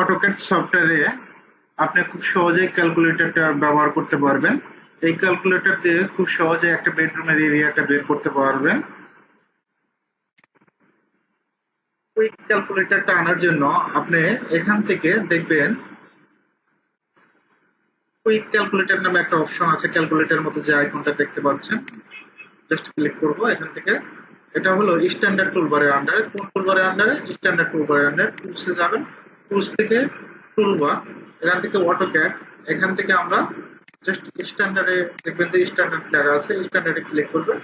AutoCAD সফটওয়্যারে আপনি খুব সহজেই ক্যালকুলেটরটা ব্যবহার করতে পারবেন। এই ক্যালকুলেটর দিয়ে খুব সহজে একটা বেডরুমের এরিয়াটা বের করতে পারবেন। কুইক ক্যালকুলেটরটা আনার জন্য আপনি এখান থেকে দেখবেন কুইক ক্যালকুলেটর নামে একটা অপশন আছে ক্যালকুলেটর মতো যে আইকনটা দেখতে পাচ্ছেন। জাস্ট ক্লিক করব এখান থেকে। এটা হলো স্ট্যান্ডার্ড টুলবারের আন্ডারে কোন টুলবারের আন্ডারে স্ট্যান্ডার্ড টুলবারের আন্ডারে টুলসে যাবেন। টুলস থেকে টুলবার এখান থেকে অটো ক্যাট এখান থেকে আমরা জাস্ট স্ট্যান্ডার্ডে দেখবেন যে স্ট্যান্ডার্ড লেখা আছে স্ট্যান্ডার্ডে ক্লিক করবেন।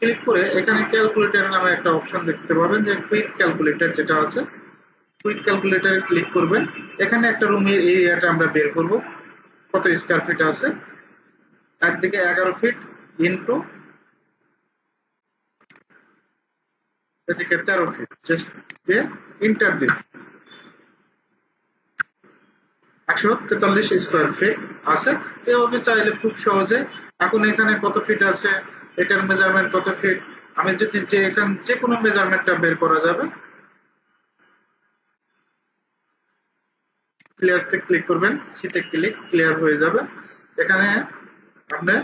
ক্লিক করে এখানে ক্যালকুলেটর নামে একটা অপশন দেখতে পাবেন যে কুইক ক্যালকুলেটর যেটা আছে। কুইক ক্যালকুলেটরে ক্লিক করবেন। এখানে একটা রুমের এরিয়াটা আমরা বের করব। কত স্কোয়ার ফিট আছে? একদিকে এগারো ফিট ইন্টু এদিকে তেরো ফিট জাস্ট দিয়ে ইন্টার দিন। একশো তেতাল্লিশ স্কোয়ার ফিট আছে। এভাবে চাইলে খুব সহজে। এখন এখানে কত ফিট আছে? এটার মেজারমেন্ট কত ফিট আমি যদি যে এখান, যে কোনো মেজারমেন্টটা বের করা যাবে। ক্লিয়ারতে ক্লিক করবেন সিতে ক্লিক ক্লিয়ার হয়ে যাবে। এখানে আপনি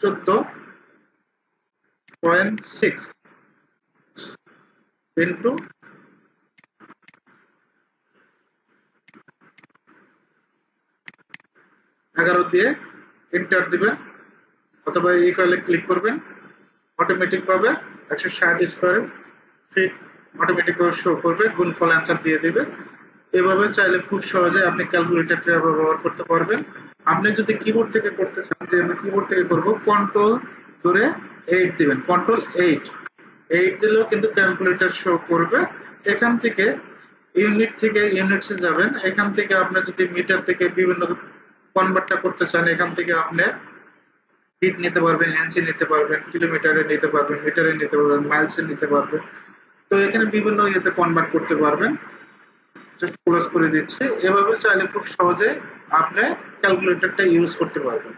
চোদ্দ পয়েন্ট সিক্স ইন্টু এগারো দিয়ে এন্টার দিবেন, অথবা এই কয়েলে ক্লিক করবেন অটোমেটিক ভাবে একশো ষাট স্কোয়ার ফিট অটোমেটিক ভাবে শো করবে, গুণফল অ্যান্সার দিয়ে দেবে। এভাবে চাইলে খুব সহজে আপনি ক্যালকুলেটরটা ব্যবহার করতে পারবেন। আপনি যদি কিবোর্ড থেকে করতে চান, যে আমি কিবোর্ড থেকে করব কন্ট্রোল ধরে এইট দিবেন কন্ট্রোল এইট এইট দিলেও কিন্তু ক্যালকুলেটর শো করবে। এখান থেকে ইউনিট থেকে ইউনিটসে যাবেন। এখান থেকে আপনি যদি মিটার থেকে বিভিন্ন কনভার্টটা করতে চান, এখান থেকে আপনি ফিট নিতে পারবেন এনসি নিতে পারবেন কিলোমিটারে নিতে পারবেন মিটারে নিতে পারবেন মাইলসে নিতে পারবেন। তো এখানে বিভিন্ন ইয়েতে কনভার্ট করতে পারবেন। জাস্ট ক্লোজ করে দিচ্ছে। এভাবে চাইলে খুব সহজে আপনি ক্যালকুলেটরটা ইউজ করতে পারবেন।